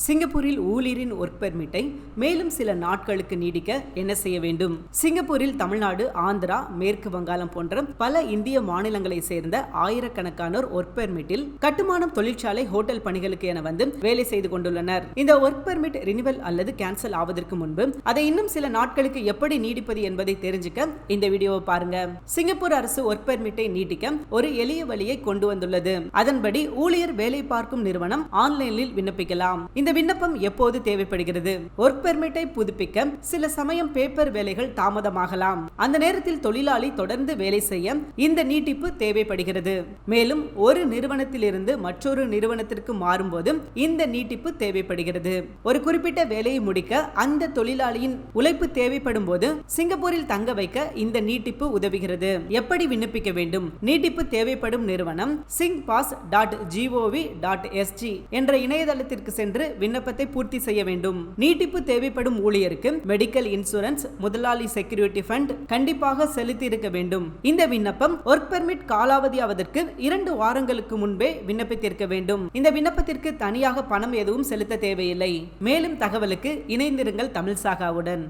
சிங்கப்பூரில் ஊழியரின் ஒர்க் பெர்மிட்டை மேலும் சில நாட்களுக்கு நீடிக்க என்ன செய்ய வேண்டும்? சிங்கப்பூரில் தமிழ்நாடு ஆந்திரா மேற்கு வங்காளம் போன்ற பல இந்திய மாநிலங்களை சேர்ந்த ஆயிரக்கணக்கானோர் ஒர்க் பெர்மிட்டில் கட்டுமானம் தொழிற்சாலை ஹோட்டல் பணிகளுக்கு என வந்து வேலை செய்து கொண்டுள்ளனர். இந்த ஒர்க் பெர்மிட் ரினிவல் அல்லது கேன்சல் ஆவதற்கு முன்பு அதை இன்னும் சில நாட்களுக்கு எப்படி நீடிப்பது என்பதை தெரிஞ்சுக்க இந்த வீடியோவை பாருங்க. சிங்கப்பூர் அரசு ஒர்க் பெர்மிட்டை நீட்டிக்க ஒரு எளிய வழியை கொண்டு வந்துள்ளது. அதன்படி ஊழியர் வேலை பார்க்கும் நிறுவனம் ஆன்லைனில் விண்ணப்பிக்கலாம். இந்த விண்ணப்பம் எப்போது தேவைப்படுகிறது? ஒர்க் பெர்மிட்டை புதுப்பிக்க சில சமயம் பேப்பர் வேலைகள் தாமதமாகலாம். அந்த நேரத்தில் தொழிலாளி தொடர்ந்து வேலை செய்ய இந்த நீட்டிப்பு தேவைப்படுகிறது. மேலும் ஒரு நிறுவனத்திலிருந்து மற்றொரு நிறுவனத்திற்கு மாறும்போது இந்த நீட்டிப்பு தேவைப்படுகிறது. ஒரு குறிப்பிட்ட வேலையை முடிக்க அந்த தொழிலாளியின் உழைப்பு தேவைப்படும் போது சிங்கப்பூரில் தங்க வைக்க இந்த நீட்டிப்பு உதவுகிறது. எப்படி விண்ணப்பிக்க வேண்டும்? நீட்டிப்பு தேவைப்படும் நிறுவனம் SingPass dot G O V dot SG என்ற இணையதளத்திற்கு சென்று விண்ணப்பத்தை பூர்த்தி செய்ய வேண்டும். நீட்டிப்பு தேவைப்படும் ஊழியருக்கு மெடிக்கல் இன்சூரன்ஸ் முதலாளி செக்யூரிட்டி ஃபண்ட் கண்டிப்பாக செலுத்தி இருக்க வேண்டும். இந்த விண்ணப்பம் ஒர்க் பெர்மிட் காலாவதி ஆவதற்கு இரண்டு வாரங்களுக்கு முன்பே விண்ணப்பித்திருக்க வேண்டும். இந்த விண்ணப்பத்திற்கு தனியாக பணம் எதுவும் செலுத்த தேவையில்லை. மேலும் தகவலுக்கு இணைந்திருங்கள் தமிழ் சாகாவுடன்.